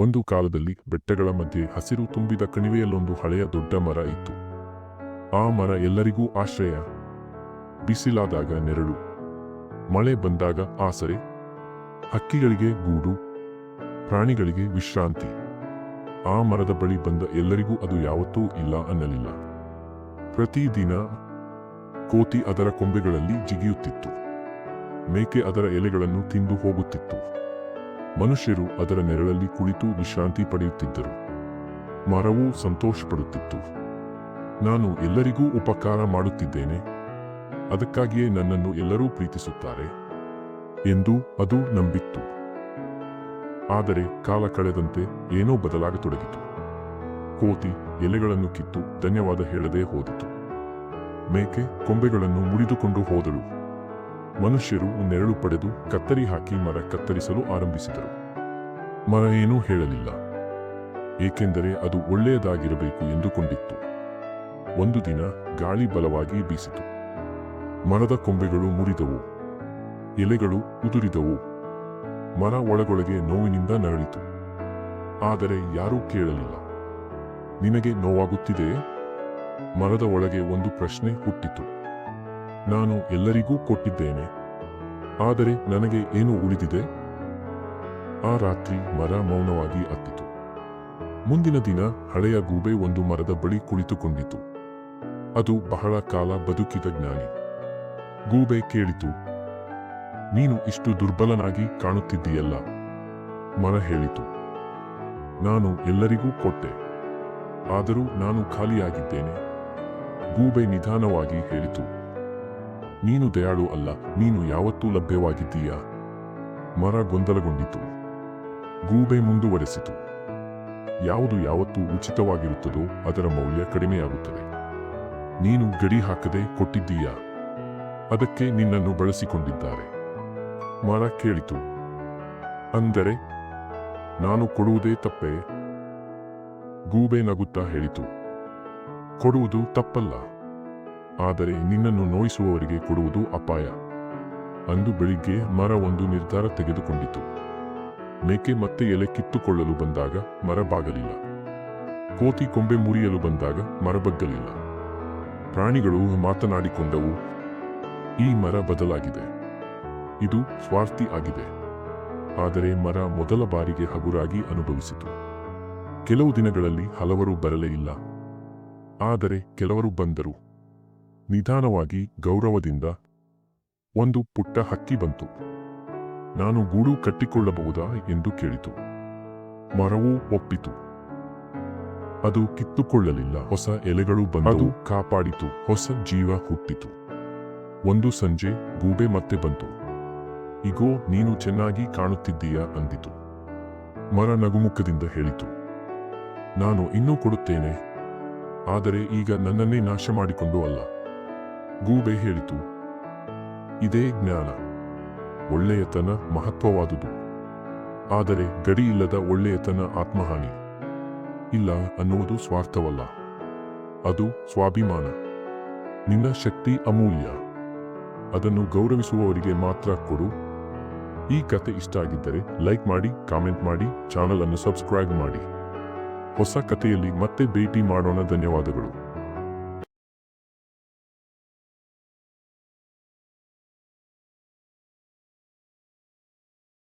ಒಂದು ಕಾಲದಲ್ಲಿ ಬೆಟ್ಟಗಳ ಮಧ್ಯೆ ಹಸಿರು ತುಂಬಿದ ಕಣಿವೆಯಲ್ಲೊಂದು ಹಳೆಯ ದೊಡ್ಡ ಮರ ಇತ್ತು. ಆ ಮರ ಎಲ್ಲರಿಗೂ ಆಶ್ರಯ. ಬಿಸಿಲಾದಾಗ ನೆರಳು. ಮಳೆ ಬಂದಾಗ ಆಸರೆ. ಹಕ್ಕಿಗಳಿಗೆ ಗೂಡು. ಪ್ರಾಣಿಗಳಿಗೆ ವಿಶ್ರಾಂತಿ. ಆ ಮರದ ಬಳಿ ಬಂದ ಎಲ್ಲರಿಗೂ ಅದು ಯಾವತ್ತೂ ಇಲ್ಲ ಅನ್ನಲಿಲ್ಲ. ಪ್ರತಿದಿನ ಕೋತಿ ಅದರ ಕೊಂಬೆಗಳಲ್ಲಿ ಜಿಗಿಯುತ್ತಿತ್ತು. ಮೇಕೆ ಅದರ ಎಲೆಗಳನ್ನು ತಿಂದು ಹೋಗುತ್ತಿತ್ತು. ಮನುಷ್ಯರು ಅದರ ನೆರಳಲ್ಲಿ ಕುಳಿತು ವಿಶ್ರಾಂತಿ ಪಡೆಯುತ್ತಿದ್ದರು. ಮರವೂ ಸಂತೋಷಪಡುತ್ತಿತ್ತು. ನಾನು ಎಲ್ಲರಿಗೂ ಉಪಕಾರ ಮಾಡುತ್ತಿದ್ದೇನೆ. ಅದಕ್ಕಾಗಿಯೇ ನನ್ನನ್ನು ಎಲ್ಲರೂ ಪ್ರೀತಿಸುತ್ತಾರೆ ಎಂದು ಅದು ನಂಬಿತ್ತು. ಆದರೆ ಕಾಲ ಕಳೆದಂತೆ ಏನೋ ಬದಲಾಗತೊಡಗಿತು. ಕೋತಿ ಎಲೆಗಳನ್ನು ಕಿತ್ತು ಧನ್ಯವಾದ ಹೇಳದೆ ಹೋದಿತು. ಮೇಕೆ ಕೊಂಬೆಗಳನ್ನು ಮುರಿದುಕೊಂಡು ಹೋದಳು. ಮನುಷ್ಯರು ನೆರಳು ಪಡೆದು ಕತ್ತರಿ ಹಾಕಿ ಮರ ಕತ್ತರಿಸಲು ಆರಂಭಿಸಿದರು. ಮರ ಏನೂ ಹೇಳಲಿಲ್ಲ. ಏಕೆಂದರೆ ಅದು ಒಳ್ಳೆಯದಾಗಿರಬೇಕು ಎಂದುಕೊಂಡಿತ್ತು. ಒಂದು ದಿನ ಗಾಳಿ ಬಲವಾಗಿ ಬೀಸಿತು. ಮರದ ಕೊಂಬೆಗಳು ಮುರಿದವು. ಎಲೆಗಳು ಉದುರಿದವು. ಮರ ಒಳಗೊಳಗೆ ನೋವಿನಿಂದ ನರಳಿತು. ಆದರೆ ಯಾರೂ ಕೇಳಲಿಲ್ಲ. ನಿನಗೆ ನೋವಾಗುತ್ತಿದೆಯೇ? ಮರದ ಒಳಗೆ ಒಂದು ಪ್ರಶ್ನೆ ಹುಟ್ಟಿತು. ನಾನು ಎಲ್ಲರಿಗೂ ಕೊಟ್ಟಿದ್ದೇನೆ. ಆದರೆ ನನಗೆ ಏನು ಉಳಿದಿದೆ? ಆ ರಾತ್ರಿ ಮರ ಮೌನವಾಗಿ ಅತ್ತಿತು ಮುಂದಿನ ದಿನ ಹಳೆಯ ಗೂಬೆ ಒಂದು ಮರದ ಬಳಿ ಕುಳಿತುಕೊಂಡಿತು. ಅದು ಬಹಳ ಕಾಲ ಬದುಕಿದ ಜ್ಞಾನಿ. ಗೂಬೆ ಕೇಳಿತು, ನೀನು ಇಷ್ಟು ದುರ್ಬಲನಾಗಿ ಕಾಣುತ್ತಿದ್ದೀಯಲ್ಲ? ಮರ ಹೇಳಿತು, ನಾನು ಎಲ್ಲರಿಗೂ ಕೊಟ್ಟೆ, ಆದರೂ ನಾನು ಖಾಲಿಯಾಗಿದ್ದೇನೆ. ಗೂಬೆ ನಿಧಾನವಾಗಿ ಹೇಳಿತು ನೀನು ದಯಾಳು ಅಲ್ಲ, ನೀನು ಯಾವತ್ತೂ ಲಭ್ಯವಾಗಿದ್ದೀಯಾ? ಮರ ಗೊಂದಲಗೊಂಡಿತು. ಗೂಬೆ ಮುಂದುವರೆಸಿತು. ಯಾವುದು ಯಾವತ್ತೂ ಉಚಿತವಾಗಿರುತ್ತದೋ ಅದರ ಮೌಲ್ಯ ಕಡಿಮೆಯಾಗುತ್ತದೆ. ನೀನು ಗಡಿ ಹಾಕದೆ ಕೊಟ್ಟಿದ್ದೀಯಾ? ಅದಕ್ಕೆ ನಿನ್ನನ್ನು ಬಳಸಿಕೊಂಡಿದ್ದಾರೆ. ಮರ ಕೇಳಿತು. ಅಂದರೆ, ನಾನು ಕೊಡುವುದೇ ತಪ್ಪೇ? ಗೂಬೆ ನಗುತ್ತಾ ಹೇಳಿತು. ಕೊಡುವುದು ತಪ್ಪಲ್ಲ. ಆದರೆ ನಿನ್ನನ್ನು ನೋಯಿಸುವವರಿಗೆ ಕೊಡುವುದು ಅಪಾಯ. ಅಂದು ಬೆಳಿಗ್ಗೆ ಮರ ಒಂದು ನಿರ್ಧಾರ ತೆಗೆದುಕೊಂಡಿತು. ಮೇಕೆ ಮತ್ತೆ ಎಲೆ ಕಿತ್ತುಕೊಳ್ಳಲು ಬಂದಾಗ ಮರ ಬಾಗಲಿಲ್ಲ. ಕೋತಿ ಕೊಂಬೆ ಮುರಿಯಲು ಬಂದಾಗ ಮರ ಬಗ್ಗಲಿಲ್ಲ. ಪ್ರಾಣಿಗಳು ಮಾತನಾಡಿಕೊಂಡವು, ಈ ಮರ ಬದಲಾಗಿದೆ. ಇದು ಸ್ವಾರ್ಥಿ ಆಗಿದೆ. ಆದರೆ ಮರ ಮೊದಲ ಬಾರಿಗೆ ಹಗುರಾಗಿ ಅನುಭವಿಸಿತು. ಕೆಲವು ದಿನಗಳಲ್ಲಿ ಹಲವರು ಬರಲೇ ಇಲ್ಲ. ಆದರೆ ಕೆಲವರು ಬಂದರು. ನಿಧಾನವಾಗಿ ಗೌರವದಿಂದ ಒಂದು ಪುಟ್ಟ ಹಕ್ಕಿ ಬಂತು. ನಾನು ಗೂಡು ಕಟ್ಟಿಕೊಳ್ಳಬಹುದಾ ಎಂದು ಕೇಳಿತು. ಮರವೂ ಒಪ್ಪಿತು. ಅದು ಕಿತ್ತುಕೊಳ್ಳಲಿಲ್ಲ. ಹೊಸ ಎಲೆಗಳು ಬಂದು ಕಾಪಾಡಿತು. ಹೊಸ ಜೀವ ಹುಟ್ಟಿತು. ಒಂದು ಸಂಜೆ ಗೂಬೆ ಮತ್ತೆ ಬಂತು. ಇಗೋ ನೀನು ಚೆನ್ನಾಗಿ ಕಾಣುತ್ತಿದ್ದೀಯಾ ಅಂದಿತು. ಮರ ನಗುಮುಖದಿಂದ ಹೇಳಿತು. ನಾನು ಇನ್ನೂ ಕೊಡುತ್ತೇನೆ. ಆದರೆ ಈಗ ನನ್ನನ್ನೇ ನಾಶ ಮಾಡಿಕೊಂಡು ಅಲ್ಲ. ಗೂಬೆ ಹೇಳಿತು. ಇದೇ ಜ್ಞಾನ. ಒಳ್ಳೆಯತನ ಮಹತ್ವವಾದುದು. ಆದರೆ ಗಡಿಯಿಲ್ಲದ ಒಳ್ಳೆಯತನ ಆತ್ಮಹಾನಿ. ಇಲ್ಲ ಅನ್ನುವುದು ಸ್ವಾರ್ಥವಲ್ಲ. ಅದು ಸ್ವಾಭಿಮಾನ. ನಿನ್ನ ಶಕ್ತಿ ಅಮೂಲ್ಯ. ಅದನ್ನು ಗೌರವಿಸುವವರಿಗೆ ಮಾತ್ರ ಕೊಡು. ಈ ಕತೆ ಇಷ್ಟ ಆಗಿದ್ದರೆ ಲೈಕ್ ಮಾಡಿ, ಕಾಮೆಂಟ್ ಮಾಡಿ ಚಾನಲ್ ಅನ್ನು ಸಬ್ಸ್ಕ್ರೈಬ್ ಮಾಡಿ. ಹೊಸ ಕಥೆಯಲ್ಲಿ ಮತ್ತೆ ಭೇಟಿ ಮಾಡೋಣ. ಧನ್ಯವಾದಗಳು.